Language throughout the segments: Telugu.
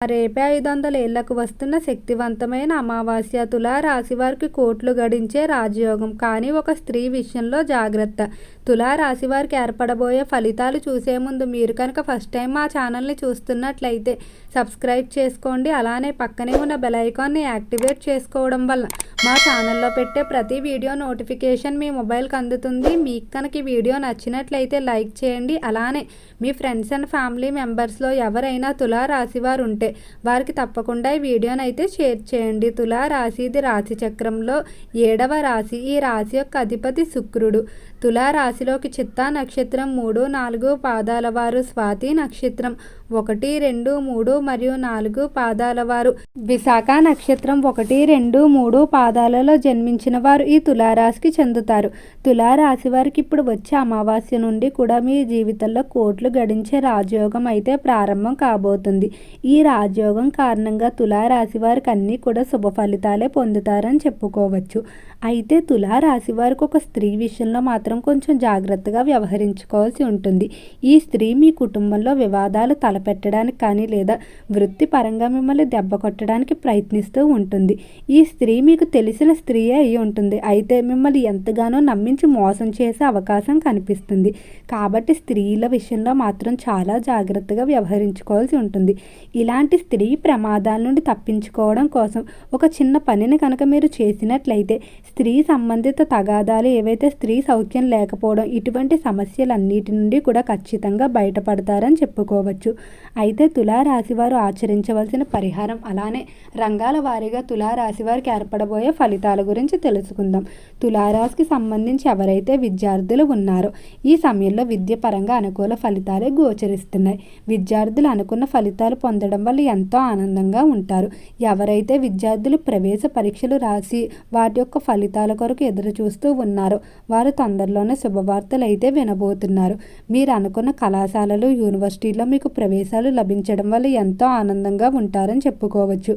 రేపే ఐదు వందల ఏళ్ళకు వస్తున్న శక్తివంతమైన అమావాస్య తులా రాశి వారికి కోట్లు గడించే రాజయోగం. కానీ ఒక స్త్రీ విషయంలో జాగ్రత్త. తులా రాశి వారికి ఏర్పడబోయే ఫలితాలు చూసే ముందు మీరు కనుక ఫస్ట్ టైం మా ఛానల్ని చూస్తున్నట్లయితే సబ్స్క్రైబ్ చేసుకోండి. అలానే పక్కనే ఉన్న బెల్ ఐకాన్ని యాక్టివేట్ చేసుకోవడం వల్ల మా ఛానల్లో పెట్టే ప్రతి వీడియో నోటిఫికేషన్ మీ మొబైల్కి అందుతుంది. మీకు కనుక ఈ వీడియో నచ్చినట్లయితే లైక్ చేయండి. అలానే మీ ఫ్రెండ్స్ అండ్ ఫ్యామిలీ మెంబర్స్లో ఎవరైనా తులా వారు ఉంటే వారికి తప్పకుండా ఈ వీడియోని అయితే షేర్ చేయండి. తులారాశి ఇది రాశి చక్రంలో ఏడవ రాశి. ఈ రాశి యొక్క అధిపతి శుక్రుడు. తులారాశి రాశిలోకి చిత్తా నక్షత్రం మూడు నాలుగు పాదాల వారు స్వాతి నక్షత్రం. ఒకటి రెండు మూడు మరియు నాలుగు పాదాల వారు. విశాఖ నక్షత్రం ఒకటి రెండు మూడు పాదాలలో జన్మించిన వారు ఈ తులారాశికి చెందుతారు. తులారాశి వారికి ఇప్పుడు వచ్చే అమావాస్య నుండి కూడా మీ జీవితంలో కోట్లు గడించే రాజయోగం అయితే ప్రారంభం కాబోతుంది. ఈ రాజయోగం కారణంగా తులారాశి వారికి అన్నీ కూడా శుభ ఫలితాలే పొందుతారని చెప్పుకోవచ్చు. అయితే తులారాశి వారికి ఒక స్త్రీ విషయంలో మాత్రం కొంచెం జాగ్రత్తగా వ్యవహరించుకోవాల్సి ఉంటుంది. ఈ స్త్రీ మీ కుటుంబంలో వివాదాలు తల తలపెట్టడానికి కానీ లేదా వృత్తిపరంగా మిమ్మల్ని దెబ్బ కొట్టడానికి ప్రయత్నిస్తూ ఉంటుంది. ఈ స్త్రీ మీకు తెలిసిన స్త్రీయే అయి ఉంటుంది. అయితే మిమ్మల్ని ఎంతగానో నమ్మించి మోసం చేసే అవకాశం కనిపిస్తుంది. కాబట్టి స్త్రీల విషయంలో మాత్రం చాలా జాగ్రత్తగా వ్యవహరించుకోవాల్సి ఉంటుంది. ఇలాంటి స్త్రీ ప్రమాదాల నుండి తప్పించుకోవడం కోసం ఒక చిన్న పనిని కనుక మీరు చేసినట్లయితే స్త్రీ సంబంధిత తగాదాలు ఏవైతే స్త్రీ సౌఖ్యం లేకపోవడం ఇటువంటి సమస్యలన్నిటి నుండి కూడా ఖచ్చితంగా బయటపడతారని చెప్పుకోవచ్చు. అయితే తులారాశి వారు ఆచరించవలసిన పరిహారం అలానే రంగాల వారీగా తులారాశి వారికి ఏర్పడబోయే ఫలితాల గురించి తెలుసుకుందాం. తులారాశికి సంబంధించి ఎవరైతే విద్యార్థులు ఉన్నారో ఈ సమయంలో విద్య పరంగా అనుకూల ఫలితాలే గోచరిస్తున్నాయి. విద్యార్థులు అనుకున్న ఫలితాలు పొందడం వల్ల ఎంతో ఆనందంగా ఉంటారు. ఎవరైతే విద్యార్థులు ప్రవేశ పరీక్షలు రాసి వాటి యొక్క ఫలితాల కొరకు ఎదురు చూస్తూ ఉన్నారో వారు తొందరలోనే శుభవార్తలు అయితే వినబోతున్నారు. మీరు అనుకున్న కళాశాలలు యూనివర్సిటీలో మీకు ప్రవేశాలు లభించడం వల్ల ఎంతో ఆనందంగా ఉంటారని చెప్పుకోవచ్చు.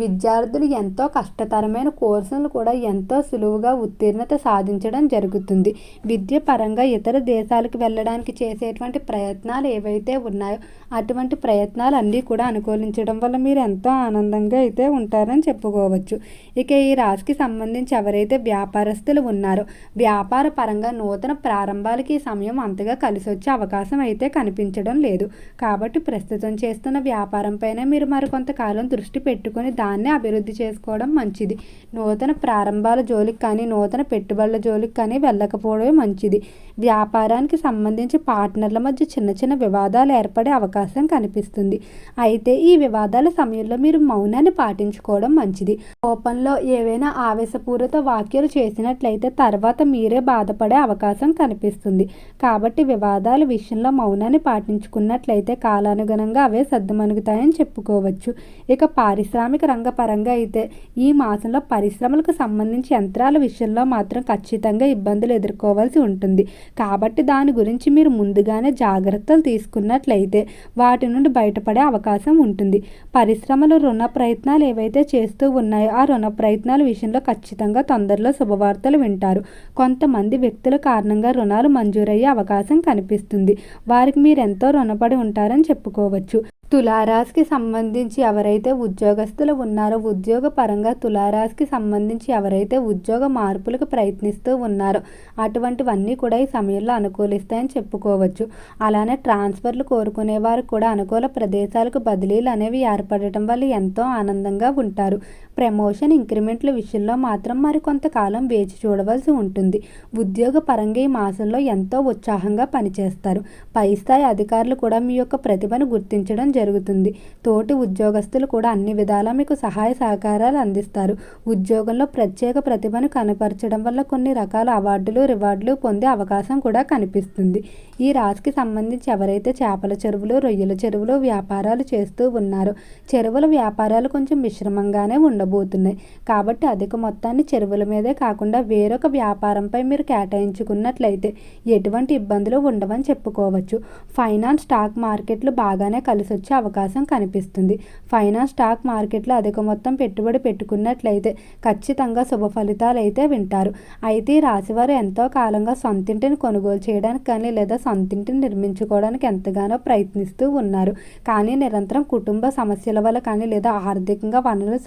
విద్యార్థులు ఎంతో కష్టతరమైన కోర్సులు కూడా ఎంతో సులువుగా ఉత్తీర్ణత సాధించడం జరుగుతుంది. విద్య పరంగా ఇతర దేశాలకు వెళ్ళడానికి చేసేటువంటి ప్రయత్నాలు ఏవైతే ఉన్నాయో అటువంటి ప్రయత్నాలు అన్నీ కూడా అనుకూలించడం వల్ల మీరు ఎంతో ఆనందంగా అయితే ఉంటారని చెప్పుకోవచ్చు. ఇక ఈ రాశికి సంబంధించి ఎవరైతే వ్యాపారస్తులు ఉన్నారో వ్యాపార పరంగా నూతన ప్రారంభాలకి ఈ సమయం అంతగా కలిసి వచ్చే అవకాశం అయితే కనిపించడం లేదు. కాబట్టి ప్రస్తుతం చేస్తున్న వ్యాపారం పైన మీరు మరికొంతకాలం దృష్టి పెట్టుకుని దాన్ని అభివృద్ధి చేసుకోవడం మంచిది. నూతన ప్రారంభాల జోలికి కానీ నూతన పెట్టుబడుల జోలికి కానీ వెళ్ళకపోవడమే మంచిది. వ్యాపారానికి సంబంధించి పార్ట్నర్ల మధ్య చిన్న చిన్న వివాదాలు ఏర్పడే అవకాశం కనిపిస్తుంది. అయితే ఈ వివాదాల సమయంలో మీరు మౌనాన్ని పాటించుకోవడం మంచిది. కోపంలో ఏవైనా ఆవేశపూరిత వ్యాఖ్యలు చేసినట్లయితే తర్వాత మీరే బాధపడే అవకాశం కనిపిస్తుంది. కాబట్టి వివాదాల విషయంలో మౌనాన్ని పాటించుకున్నట్లయితే కాలానుగుణంగా అవే సర్దుమణుగుతాయని చెప్పుకోవచ్చు. ఇక పారిశ్రామిక రంగ పరంగా అయితే ఈ మాసంలో పరిశ్రమలకు సంబంధించి యంత్రాల విషయంలో మాత్రం ఖచ్చితంగా ఇబ్బందులు ఎదుర్కోవాల్సి ఉంటుంది. కాబట్టి దాని గురించి మీరు ముందుగానే జాగ్రత్తలు తీసుకున్నట్లయితే వాటి నుండి బయటపడే అవకాశం ఉంటుంది. పరిశ్రమలు రుణ ప్రయత్నాలు ఏవైతే చేస్తూ ఉన్నాయో ఆ రుణ ప్రయత్నాల విషయంలో ఖచ్చితంగా తొందరలో శుభవార్తలు వింటారు. కొంతమంది వ్యక్తుల కారణంగా రుణాలు మంజూరయ్యే అవకాశం కనిపిస్తుంది. వారికి మీరు ఎంతో రుణపడి ఉంటారని చెప్పుకోవచ్చు. తులారాశికి సంబంధించి ఎవరైతే ఉద్యోగస్తులు ఉన్నారో ఉద్యోగ పరంగా తులారాశికి సంబంధించి ఎవరైతే ఉద్యోగ మార్పులకు ప్రయత్నిస్తూ ఉన్నారో అటువంటివన్నీ కూడా ఈ సమయంలో అనుకూలిస్తాయని చెప్పుకోవచ్చు. అలానే ట్రాన్స్ఫర్లు కోరుకునే వారు కూడా అనుకూల ప్రదేశాలకు బదిలీలు అనేవి ఏర్పడటం వల్ల ఎంతో ఆనందంగా ఉంటారు. ప్రమోషన్ ఇంక్రిమెంట్ల విషయంలో మాత్రం మరి కొంతకాలం వేచి చూడవలసి ఉంటుంది. ఉద్యోగ పరంగా ఈ మాసంలో ఎంతో ఉత్సాహంగా పనిచేస్తారు. పై స్థాయి అధికారులు కూడా మీ యొక్క ప్రతిభను గుర్తించడం జరుగుతుంది. తోటి ఉద్యోగస్తులు కూడా అన్ని విధాలా మీకు సహాయ సహకారాలు అందిస్తారు. ఉద్యోగంలో ప్రత్యేక ప్రతిభను కనపరచడం వల్ల కొన్ని రకాల అవార్డులు రివార్డులు పొందే అవకాశం కూడా కనిపిస్తుంది. ఈ రాశికి సంబంధించి ఎవరైతే చేపల చెరువులు రొయ్యల చెరువులు వ్యాపారాలు చేస్తూ ఉన్నారో చెరువుల వ్యాపారాలు కొంచెం మిశ్రమంగానే ఉండవు ఉండబోతున్నాయి. కాబట్టి అధిక మొత్తాన్ని చెరువుల మీదే కాకుండా వేరొక వ్యాపారంపై మీరు కేటాయించుకున్నట్లయితే ఎటువంటి ఇబ్బందులు ఉండవని చెప్పుకోవచ్చు. ఫైనాన్స్ స్టాక్ మార్కెట్లు బాగానే కలిసి వచ్చే అవకాశం కనిపిస్తుంది. ఫైనాన్స్ స్టాక్ మార్కెట్లో అధిక మొత్తం పెట్టుబడి పెట్టుకున్నట్లయితే ఖచ్చితంగా శుభ ఫలితాలు అయితే వింటారు. అయితే ఈ రాశివారు ఎంతో కాలంగా సొంతింటిని కొనుగోలు చేయడానికి కానీ లేదా సొంతింటిని నిర్మించుకోవడానికి ఎంతగానో ప్రయత్నిస్తూ ఉన్నారు. కానీ నిరంతరం కుటుంబ సమస్యల వల్ల కానీ లేదా ఆర్థికంగా వనరులు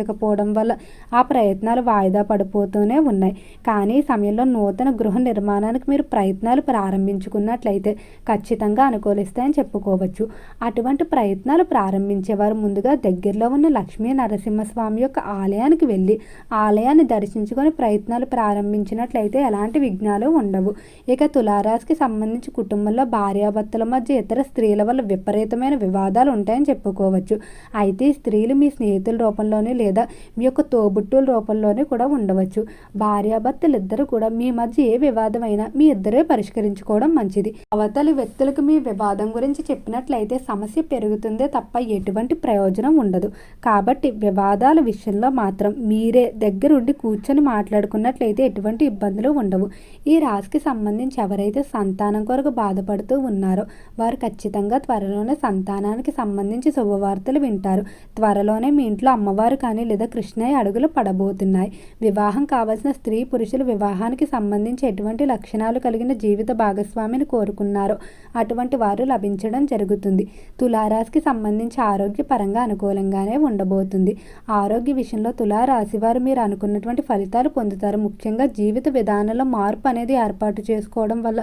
సహకరించకపోవడం వల్ల ఆ ప్రయత్నాలు వాయిదా పడిపోతూనే ఉన్నాయి. కానీ ఈ సమయంలో నూతన గృహ నిర్మాణానికి మీరు ప్రయత్నాలు ప్రారంభించుకున్నట్లయితే ఖచ్చితంగా అనుకూలిస్తాయని చెప్పుకోవచ్చు. అటువంటి ప్రయత్నాలు ప్రారంభించేవారు ముందుగా దగ్గరలో ఉన్న లక్ష్మీ నరసింహస్వామి యొక్క ఆలయానికి వెళ్ళి ఆలయాన్ని దర్శించుకొని ప్రయత్నాలు ప్రారంభించినట్లయితే ఎలాంటి విఘ్నాలు ఉండవు. ఇక తులారాశికి సంబంధించి కుటుంబంలో భార్యాభర్తల మధ్య ఇతర స్త్రీల వల్ల విపరీతమైన వివాదాలు ఉంటాయని చెప్పుకోవచ్చు. అయితే స్త్రీలు మీ స్నేహితుల రూపంలోనే లేదా మీ యొక్క తోబుట్టుల రూపంలోనే కూడా ఉండవచ్చు. భార్యాభర్తలు ఇద్దరు కూడా మీ మధ్య ఏ వివాదమైనా మీ ఇద్దరే పరిష్కరించుకోవడం మంచిది. అవతలి వ్యక్తులకు మీ వివాదం గురించి చెప్పినట్లయితే సమస్య పెరుగుతుందే తప్ప ఎటువంటి ప్రయోజనం ఉండదు. కాబట్టి వివాదాల విషయంలో మాత్రం మీరే దగ్గరుండి కూర్చొని మాట్లాడుకున్నట్లయితే ఎటువంటి ఇబ్బందులు ఉండవు. ఈ రాశికి సంబంధించి ఎవరైతే సంతానం కొరకు బాధపడుతూ ఉన్నారో వారు ఖచ్చితంగా త్వరలోనే సంతానానికి సంబంధించి శుభవార్తలు వింటారు. త్వరలోనే మీ ఇంట్లో అమ్మవారు కానీ లేదా కృష్ణయ్య అడుగులు పడబోతున్నాయి. వివాహం కావలసిన స్త్రీ పురుషులు వివాహానికి సంబంధించి ఎటువంటి లక్షణాలు కలిగిన జీవిత భాగస్వామిని కోరుకున్నారో అటువంటి వారు లభించడం జరుగుతుంది. తులారాశికి సంబంధించి ఆరోగ్యపరంగా అనుకూలంగానే ఉండబోతుంది. ఆరోగ్య విషయంలో తులారాశి వారు మీరు అనుకున్నటువంటి ఫలితాలు పొందుతారు. ముఖ్యంగా జీవిత విధానంలో మార్పు అనేది ఏర్పాటు చేసుకోవడం వల్ల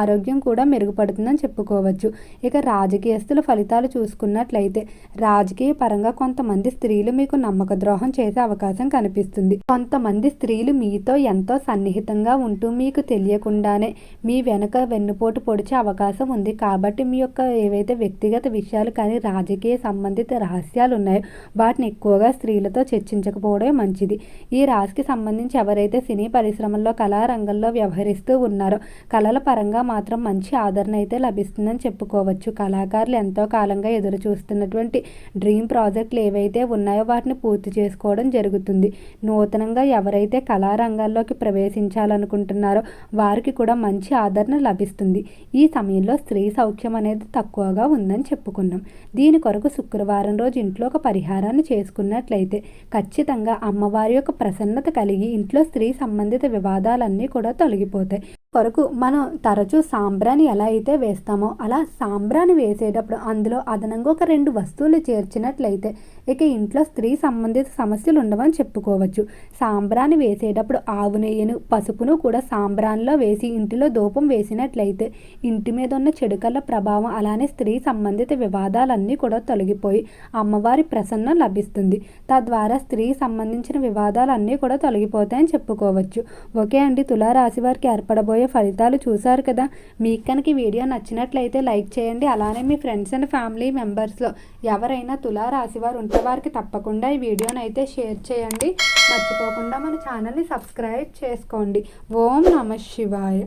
ఆరోగ్యం కూడా మెరుగుపడుతుందని చెప్పుకోవచ్చు. ఇక రాజకీయస్తుల ఫలితాలు చూసుకున్నట్లయితే రాజకీయ పరంగా కొంతమంది స్త్రీలు మీకు నమ్మకం ద్రోహం చేసే అవకాశం కనిపిస్తుంది. కొంతమంది స్త్రీలు మీతో ఎంతో సన్నిహితంగా ఉంటూ మీకు తెలియకుండానే మీ వెనక వెన్నుపోటు పొడిచే అవకాశం ఉంది. కాబట్టి మీ యొక్క ఏవైతే వ్యక్తిగత విషయాలు కానీ రాజకీయ సంబంధిత రహస్యాలు ఉన్నాయో వాటిని ఎక్కువగా స్త్రీలతో చర్చించకపోవడమే మంచిది. ఈ రాశికి సంబంధించి ఎవరైతే సినీ పరిశ్రమల్లో కళారంగంలో వ్యవహరిస్తూ ఉన్నారో కళల పరంగా మాత్రం మంచి ఆదరణ అయితే లభిస్తుందని చెప్పుకోవచ్చు. కళాకారులు ఎంతో కాలంగా ఎదురు చూస్తున్నటువంటి డ్రీమ్ ప్రాజెక్టులు ఏవైతే ఉన్నాయో వాటిని పూర్తి చేసుకోవడం జరుగుతుంది. నూతనంగా ఎవరైతే కళారంగాల్లోకి ప్రవేశించాలనుకుంటున్నారో వారికి కూడా మంచి ఆదరణ లభిస్తుంది. ఈ సమయంలో స్త్రీ సౌఖ్యం అనేది తక్కువగా ఉందని చెప్పుకున్నాం. దీని కొరకు శుక్రవారం రోజు ఇంట్లో ఒక పరిహారాన్ని చేసుకున్నట్లయితే ఖచ్చితంగా అమ్మవారి యొక్క ప్రసన్నత కలిగి ఇంట్లో స్త్రీ సంబంధిత వివాదాలన్నీ కూడా తొలగిపోతాయి. కొరకు మనం తరచూ సాంబ్రాని ఎలా అయితే వేస్తామో అలా సాంబ్రాని వేసేటప్పుడు అందులో అదనంగా ఒక రెండు వస్తువులు చేర్చినట్లయితే ఇక ఇంట్లో స్త్రీ సంబంధిత సమస్యలు ఉండవని చెప్పుకోవచ్చు. సాంబ్రాన్ని వేసేటప్పుడు ఆవు నెయ్యిను పసుపును కూడా సాంబ్రాన్లో వేసి ఇంటిలో ధూపం వేసినట్లయితే ఇంటి మీద ఉన్న చెడుకల ప్రభావం అలానే స్త్రీ సంబంధిత వివాదాలన్నీ కూడా తొలగిపోయి అమ్మవారి ప్రసన్నం లభిస్తుంది. తద్వారా స్త్రీ సంబంధించిన వివాదాలన్నీ కూడా తొలగిపోతాయని చెప్పుకోవచ్చు. ఓకే అండి తులారాశి వారికి ఏర్పడబోయే ఫలితాలు చూశారు కదా. మీకు కనుక వీడియో నచ్చినట్లయితే లైక్ చేయండి. అలానే మీ ఫ్రెండ్స్ అండ్ ఫ్యామిలీ మెంబర్స్లో ఎవరైనా తులారాశి రాశివారు ఉంటే వారికి తప్పకుండా ఈ వీడియోని అయితే షేర్ చేయండి. మర్చిపోకుండా మన ఛానల్ని సబ్స్క్రైబ్ చేసుకోండి. ఓం నమ శివాయ.